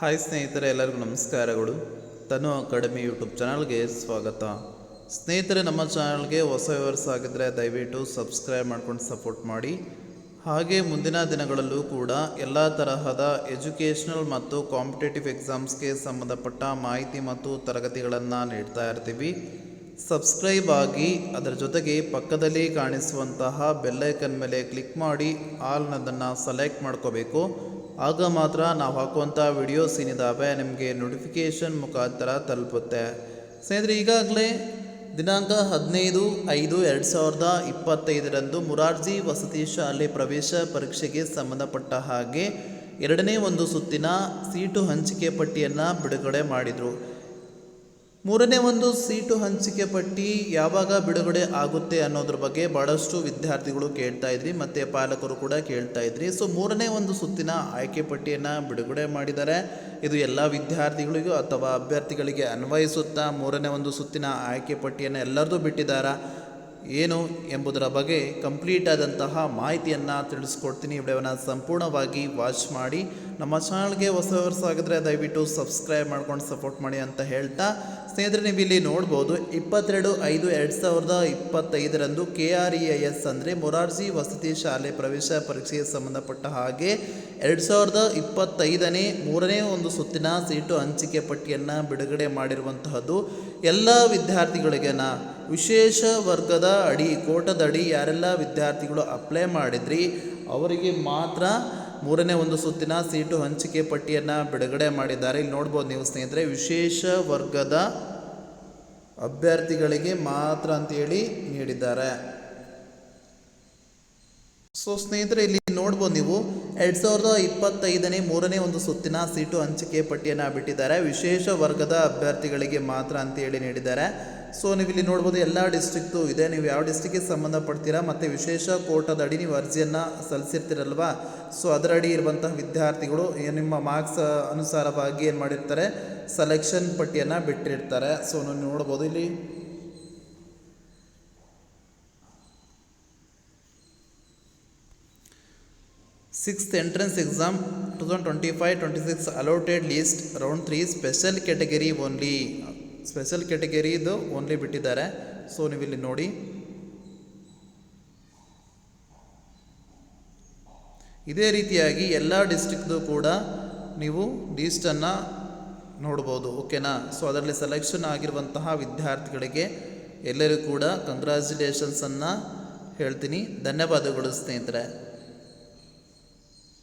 Hi ಸ್ನೇಹಿತರೆ, ಎಲ್ಲರಿಗೂ ನಮಸ್ಕಾರಗಳು. ತನು ಅಕಾಡೆಮಿ ಯೂಟ್ಯೂಬ್ ಚಾನಲ್ಗೆ ಸ್ವಾಗತ. ಸ್ನೇಹಿತರೆ, ನಮ್ಮ ಚಾನಲ್ಗೆ ಹೊಸ ವ್ಯವರ್ಸ್ ಆಗಿದ್ದರೆ ದಯವಿಟ್ಟು ಸಬ್ಸ್ಕ್ರೈಬ್ ಮಾಡ್ಕೊಂಡು ಸಪೋರ್ಟ್ ಮಾಡಿ. ಹಾಗೆ ಮುಂದಿನ ದಿನಗಳಲ್ಲೂ ಕೂಡ ಎಲ್ಲ ತರಹದ ಎಜುಕೇಷನಲ್ ಮತ್ತು ಕಾಂಪಿಟೇಟಿವ್ ಎಕ್ಸಾಮ್ಸ್ಗೆ ಸಂಬಂಧಪಟ್ಟ ಮಾಹಿತಿ ಮತ್ತು ತರಗತಿಗಳನ್ನು ನೀಡ್ತಾ ಇರ್ತೀವಿ. ಸಬ್ಸ್ಕ್ರೈಬ್ ಆಗಿ ಅದರ ಜೊತೆಗೆ ಪಕ್ಕದಲ್ಲಿ ಕಾಣಿಸುವಂತಹ ಬೆಲ್ಲೈಕನ್ ಮೇಲೆ ಕ್ಲಿಕ್ ಮಾಡಿ ಆಲ್ನದನ್ನು ಸೆಲೆಕ್ಟ್ ಮಾಡ್ಕೋಬೇಕು. ಆಗ ಮಾತ್ರ ನಾವು ಹಾಕುವಂಥ ವಿಡಿಯೋಸ್ ಏನಿದ್ದಾವೆ ನಿಮಗೆ ನೋಟಿಫಿಕೇಷನ್ ಮುಖಾಂತರ ತಲುಪುತ್ತೆ. ಸ್ನೇಹಿತರೆ, ಈಗಾಗಲೇ ದಿನಾಂಕ ಹದಿನೈದು ಐದು ಎರಡು ಸಾವಿರದ ಇಪ್ಪತ್ತೈದರಂದು ಮುರಾರ್ಜಿ ವಸತಿ ಶಾಲೆ ಪ್ರವೇಶ ಪರೀಕ್ಷೆಗೆ ಸಂಬಂಧಪಟ್ಟ ಹಾಗೆ ಎರಡನೇ ಒಂದು ಸುತ್ತಿನ ಸೀಟು ಹಂಚಿಕೆ ಪಟ್ಟಿಯನ್ನು ಬಿಡುಗಡೆ ಮಾಡಿದರು. ಮೂರನೇ ಒಂದು ಸೀಟು ಹಂಚಿಕೆ ಪಟ್ಟಿ ಯಾವಾಗ ಬಿಡುಗಡೆ ಆಗುತ್ತೆ ಅನ್ನೋದ್ರ ಬಗ್ಗೆ ಭಾಳಷ್ಟು ವಿದ್ಯಾರ್ಥಿಗಳು ಕೇಳ್ತಾ ಇದ್ರಿ, ಮತ್ತು ಪಾಲಕರು ಕೂಡ ಕೇಳ್ತಾ ಇದ್ರಿ. ಸೊ ಮೂರನೇ ಒಂದು ಸುತ್ತಿನ ಆಯ್ಕೆ ಪಟ್ಟಿಯನ್ನು ಬಿಡುಗಡೆ ಮಾಡಿದ್ದಾರೆ ಇದು ಎಲ್ಲ ವಿದ್ಯಾರ್ಥಿಗಳಿಗೂ ಅಥವಾ ಅಭ್ಯರ್ಥಿಗಳಿಗೆ ಅನ್ವಯಿಸುತ್ತಾ ಮೂರನೇ ಒಂದು ಸುತ್ತಿನ ಆಯ್ಕೆ ಪಟ್ಟಿಯನ್ನು ಎಲ್ಲರದು ಬಿಟ್ಟಿದ್ದಾರಾ? ಏನು ಎಂಬುದರ ಬಗ್ಗೆ ಕಂಪ್ಲೀಟ್ ಆದಂತಹ ಮಾಹಿತಿಯನ್ನು ತಿಳಿಸ್ಕೊಡ್ತೀನಿ. ವಿಡಿಯೋವನ್ನು ಸಂಪೂರ್ಣವಾಗಿ ವಾಚ್ ಮಾಡಿ. ನಮ್ಮ ಚಾನಲ್ಗೆ ಹೊಸ ವರ್ಷ ಆಗಿದ್ರೆ ದಯವಿಟ್ಟು ಸಬ್ಸ್ಕ್ರೈಬ್ ಮಾಡ್ಕೊಂಡು ಸಪೋರ್ಟ್ ಮಾಡಿ ಅಂತ ಹೇಳ್ತಾ. ಸ್ನೇಹಿತರೆ, ನೀವು ಇಲ್ಲಿ ನೋಡ್ಬೋದು, ಇಪ್ಪತ್ತೆರಡು ಐದು ಎರಡು ಸಾವಿರದ ಇಪ್ಪತ್ತೈದರಂದು K R E I S ಅಂದರೆ ಮೊರಾರ್ಜಿ ವಸತಿ ಶಾಲೆ ಪ್ರವೇಶ ಪರೀಕ್ಷೆಗೆ ಸಂಬಂಧಪಟ್ಟ ಹಾಗೆ ಎರಡು ಸಾವಿರದ ಇಪ್ಪತ್ತೈದನೇ ಮೂರನೇ ಒಂದು ಸುತ್ತಿನ ಸೀಟು ಹಂಚಿಕೆ ಪಟ್ಟಿಯನ್ನು ಬಿಡುಗಡೆ ಮಾಡಿರುವಂತಹದ್ದು ಎಲ್ಲ ವಿದ್ಯಾರ್ಥಿಗಳಿಗೆನ. ವಿಶೇಷ ವರ್ಗದ ಅಡಿ ಕೋಟದ ಅಡಿ ಯಾರೆಲ್ಲ ವಿದ್ಯಾರ್ಥಿಗಳು ಅಪ್ಲೈ ಮಾಡಿದ್ರಿ, ಅವರಿಗೆ ಮಾತ್ರ ಮೂರನೇ ಒಂದು ಸುತ್ತಿನ ಸೀಟು ಹಂಚಿಕೆ ಪಟ್ಟಿಯನ್ನು ಬಿಡುಗಡೆ ಮಾಡಿದ್ದಾರೆ. ಇಲ್ಲಿ ನೋಡ್ಬೋದು ನೀವು ಸ್ನೇಹಿತರೆ, ವಿಶೇಷ ವರ್ಗದ ಅಭ್ಯರ್ಥಿಗಳಿಗೆ ಮಾತ್ರ ಅಂತೇಳಿ ನೀಡಿದ್ದಾರೆ. ಸೊ ಸ್ನೇಹಿತರೆ, ಇಲ್ಲಿ ನೋಡ್ಬೋದು ನೀವು ಎರಡು ಸಾವಿರದ ಇಪ್ಪತ್ತೈದನೇ ಮೂರನೇ ಒಂದು ಸುತ್ತಿನ ಸೀಟು ಹಂಚಿಕೆ ಪಟ್ಟಿಯನ್ನು ಬಿಟ್ಟಿದ್ದಾರೆ. ವಿಶೇಷ ವರ್ಗದ ಅಭ್ಯರ್ಥಿಗಳಿಗೆ ಮಾತ್ರ ಅಂತೇಳಿ ನೀಡಿದ್ದಾರೆ. ಸೊ ನೀವು ಇಲ್ಲಿ ನೋಡ್ಬೋದು ಎಲ್ಲ ಡಿಸ್ಟ್ರಿಕ್ಟು ಇದೆ. ನೀವು ಯಾವ ಡಿಸ್ಟ್ರಿಕ್ಟಿಗೆ ಸಂಬಂಧಪಡ್ತೀರಾ? ಮತ್ತು ವಿಶೇಷ ಕೋಟಾದ ಅಡಿ ನೀವು ಅರ್ಜಿಯನ್ನು ಸಲ್ಲಿಸಿರ್ತೀರಲ್ವಾ? ಸೊ ಅದರಡಿ ಇರುವಂತಹ ವಿದ್ಯಾರ್ಥಿಗಳು ನಿಮ್ಮ ಮಾರ್ಕ್ಸ್ ಅನುಸಾರವಾಗಿ ಏನು ಮಾಡಿರ್ತಾರೆ? ಸೆಲೆಕ್ಷನ್ ಪಟ್ಟಿಯನ್ನು ಬಿಟ್ಟಿರ್ತಾರೆ. ಸೊ ನೀವು ನೋಡ್ಬೋದು ಇಲ್ಲಿ. Sixth entrance exam two thousand twenty five twenty six allotted list round three special category only special ಕ್ಯಾಟಗರಿದು only ಬಿಟ್ಟಿದ್ದಾರೆ. ಸೊ ನೀವು ಇಲ್ಲಿ ನೋಡಿ. ಇದೇ ರೀತಿಯಾಗಿ ಎಲ್ಲ ಡಿಸ್ಟಿಕ್ದು ಕೂಡ ನೀವು ಲೀಸ್ಟನ್ನು ನೋಡ್ಬೋದು ಓಕೆನಾ ಸೊ ಅದರಲ್ಲಿ ಸೆಲೆಕ್ಷನ್ ಆಗಿರುವಂತಹ ವಿದ್ಯಾರ್ಥಿಗಳಿಗೆ ಎಲ್ಲರಿಗೂ ಕೂಡ ಕಂಗ್ರ್ಯಾಚುಲೇಷನ್ಸನ್ನು ಹೇಳ್ತೀನಿ. ಧನ್ಯವಾದಗಳು ಸ್ನೇಹಿತರೆ.